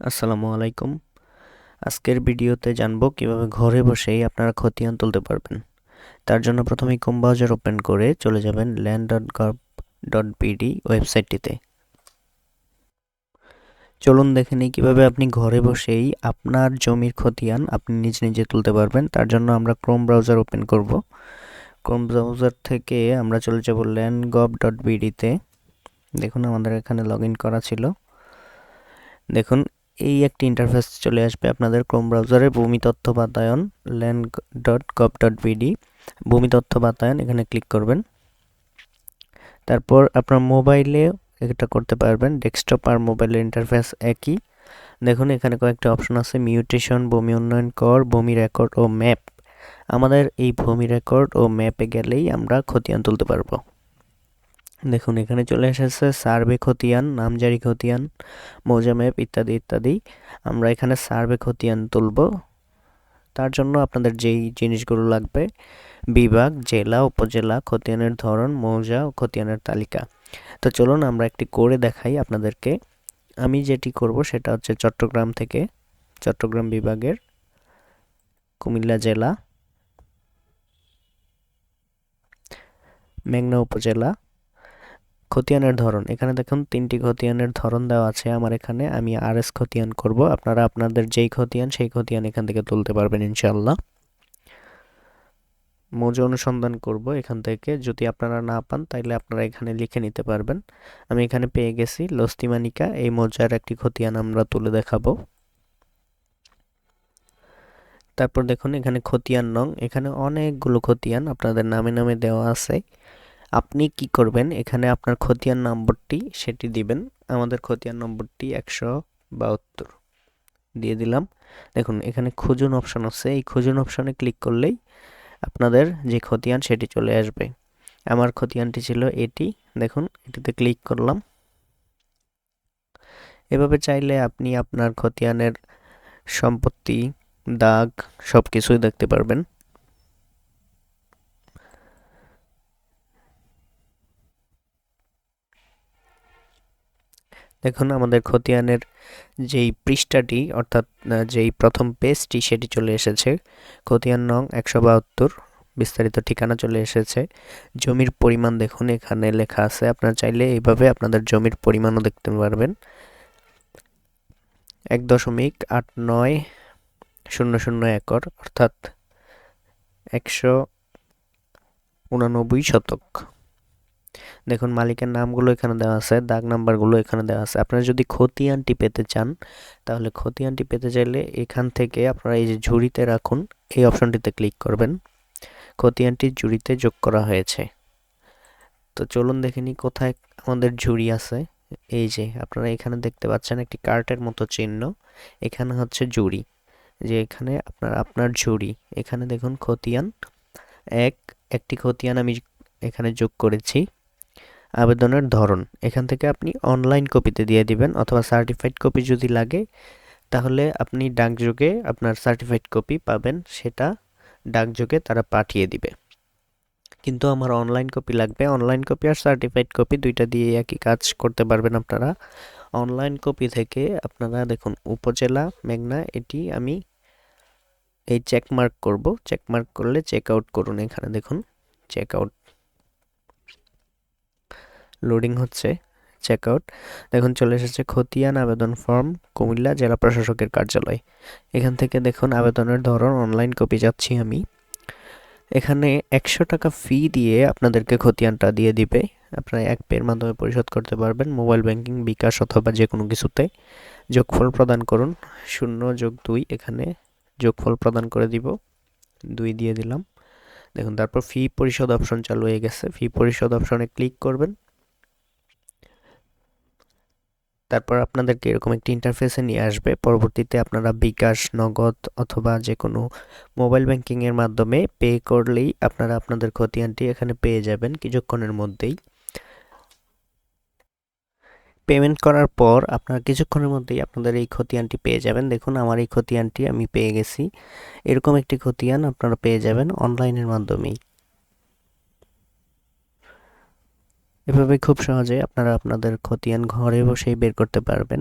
আসসালামু আলাইকুম। আজকের ভিডিওতে জানব কীভাবে ঘরে বসেই আপনারা খতিয়ান তুলতে পারবেন। তার জন্য প্রথমে কম ব্রাউজার ওপেন করে চলে যাবেন land dot gov dot BD ওয়েবসাইটটিতে। চলুন দেখে নিই কীভাবে আপনি ঘরে বসেই আপনার জমির খতিয়ান আপনি নিজে নিজে তুলতে পারবেন। তার জন্য আমরা ক্রোম ব্রাউজার ওপেন করব। ক্রোম ব্রাউজার থেকে আমরা চলে যাব ল্যান্ড গভ ডট বিডিতে দেখুন আমাদের এখানে লগ করা ছিল। দেখুন এই একটি ইন্টারফেস চলে আসবে আপনাদের ক্রোম ব্রাউজারে ভূমি তথ্য বাতায়ন land dot gov dot BD ভূমি তথ্য বাতায়ন এখানে ক্লিক করবেন। তারপর আপনার মোবাইলে এটা করতে পারবেন ডেস্কটপ আর মোবাইলের ইন্টারফেস একই। দেখুন, এখানে কয়েকটা অপশন আছে মিউটেশন ভূমি উন্নয়ন কর, ভূমি রেকর্ড ও ম্যাপ আমাদের এই ভূমি রেকর্ড ও ম্যাপে গেলেই আমরা খতিয়ান তুলতে পারব। দেখুন, এখানে চলে এসেছে সার্ভে খতিয়ান, নামজারি খতিয়ান, মৌজা ম্যাপ ইত্যাদি ইত্যাদি। আমরা এখানে সার্ভে খতিয়ান তুলব। তার জন্য আপনাদের যেই জিনিসগুলো লাগবে, বিভাগ, জেলা, উপজেলা, খতিয়ানের ধরন, মৌজা ও খতিয়ানের তালিকা। তো চলুন আমরা একটি করে দেখাই আপনাদেরকে। আমি যেটি করব সেটা হচ্ছে চট্টগ্রাম থেকে চট্টগ্রাম বিভাগের কুমিল্লা জেলা, মেঘনা উপজেলা খতিয়ানের ধরন। এখানে দেখুন, তিনটি খতিয়ানের ধরন দেওয়া আছে আমার এখানে। আমি আর এস খতিয়ান করব। আপনারা আপনাদের যেই খতিয়ান, সেই খতিয়ান এখান থেকে তুলতে পারবেন ইনশাল্লাহ মৌজা অনুসন্ধান করব এখান থেকে। যদি আপনারা না পান, তাইলে আপনারা এখানে লিখে নিতে পারবেন। আমি এখানে পেয়ে গেছি লস্তিমানিকা। এই মৌজার একটি খতিয়ান আমরা তুলে দেখাবো। তারপর দেখুন, এখানে খতিয়ান নং। এখানে অনেকগুলো খতিয়ান আপনাদের নামে নামে দেওয়া আছে। আপনি কি করবেন? এখানে আপনার খতিয়ান নম্বরটি সেটি দিবেন। আমাদের খতিয়ান নম্বরটি একশো বাহাত্তর। দিয়ে দিলাম। দেখুন, এখানে খুঁজুন অপশান আছে। এই খুঁজুন অপশানে ক্লিক করলেই আপনাদের যে খতিয়ান, সেটি চলে আসবে। আমার খতিয়ানটি ছিল এটি। দেখুন, এটিতে ক্লিক করলাম। এভাবে চাইলে আপনি আপনার খতিয়ানের সম্পত্তি, দাগ সব কিছুই দেখতে পারবেন। দেখুন আমাদের খতিয়ানের যেই পৃষ্ঠাটি, অর্থাৎ যেই প্রথম পেজটি সেটি চলে এসেছে। খতিয়ান নং একশো বাহাত্তর, বিস্তারিত ঠিকানা চলে এসেছে। জমির পরিমাণ দেখুন, এখানে লেখা আছে। আপনারা চাইলে এইভাবে আপনাদের জমির পরিমাণও দেখতে পারবেন। এক দশমিক আট নয় শূন্য শূন্য একর, অর্থাৎ একশো উনানব্বই শতক। দেখুন, মালিকের নামগুলো এখানে দেওয়া আছে, দাগ নাম্বারগুলো এখানে দেওয়া আছে। আপনারা যদি খতিয়ানটি পেতে চান, তাহলে খতিয়ানটি পেতে চাইলে এখান থেকে আপনারা এই যে ঝুড়িতে রাখুন, এই অপশনটিতে ক্লিক করবেন। খতিয়ানটি ঝুড়িতে যোগ করা হয়েছে। তো চলুন দেখে নিই কোথায় আমাদের ঝুড়ি আছে। এই যে আপনারা এখানে দেখতে পাচ্ছেন একটি কার্টের মতো চিহ্ন, এখানে হচ্ছে ঝুড়ি, যে এখানে আপনার আপনার ঝুড়ি। এখানে দেখুন, খতিয়ান এক, একটি খতিয়ান আমি এখানে যোগ করেছি। আবেদনের ধরন। এখান থেকে আপনি অনলাইন কপিতে দিয়ে দিবেন অথবা সার্টিফাইড কপি যদি লাগে, তাহলে আপনি ডাকযোগে আপনার সার্টিফাইড কপি পাবেন, সেটা ডাকযোগে তারা পাঠিয়ে দিবে। কিন্তু আমার অনলাইন কপি লাগবে। অনলাইন কপি আর সার্টিফাইড কপি দুইটা দিয়ে একই কাজ করতে পারবেন আপনারা। অনলাইন কপি থেকে আপনারা দেখুন, উপজেলা, মেঘনা, এটি আমি এই চেক মার্ক করব। চেকমার্ক করলে চেক আউট করুন এখানে, দেখুন চেক আউট লোডিং হচ্ছে চেক আউট দেখুন, চলে এসেছে খতিয়ান আবেদন ফর্ম, কুমিল্লা জেলা প্রশাসকের কার্যালয়। এখান থেকে দেখুন, আবেদনের ধরন অনলাইন কপি যাচ্ছি আমি। এখানে একশো টাকা ফি দিয়ে আপনাদেরকে খতিয়ানটা দিয়ে দিবে। আপনারা এক পের মাধ্যমে পরিশোধ করতে পারবেন। মোবাইল ব্যাংকিং বিকাশ অথবা যে কোনো কিছুতে যোগফল প্রদান করুন। শূন্য যোগ দুই, এখানে যোগফল প্রদান করে দিব। দুই দিয়ে দিলাম। দেখুন, তারপর ফি পরিশোধ অপশন চালু হয়ে গেছে। ফি পরিশোধ অপশনে ক্লিক করবেন। তারপর আপনাদেরকে এরকম একটি ইন্টারফেসে নিয়ে আসবে। পরবর্তীতে আপনারা বিকাশ, নগদ অথবা যে কোনো মোবাইল ব্যাংকিংয়ের মাধ্যমে পে করলেই আপনারা আপনাদের খতিয়ানটি এখানে পেয়ে যাবেন কিছুক্ষণের মধ্যেই। পেমেন্ট করার পর আপনারা কিছুক্ষণের মধ্যেই আপনাদের এই খতিয়ানটি পেয়ে যাবেন। দেখুন, আমার এই খতিয়ানটি আমি পেয়ে গেছি। এরকম একটি খতিয়ান আপনারা পেয়ে যাবেন অনলাইনের মাধ্যমেই। এভাবে খুব সহজে আপনারা আপনাদের খতিয়ান ঘরে বসেই বের করতে পারবেন।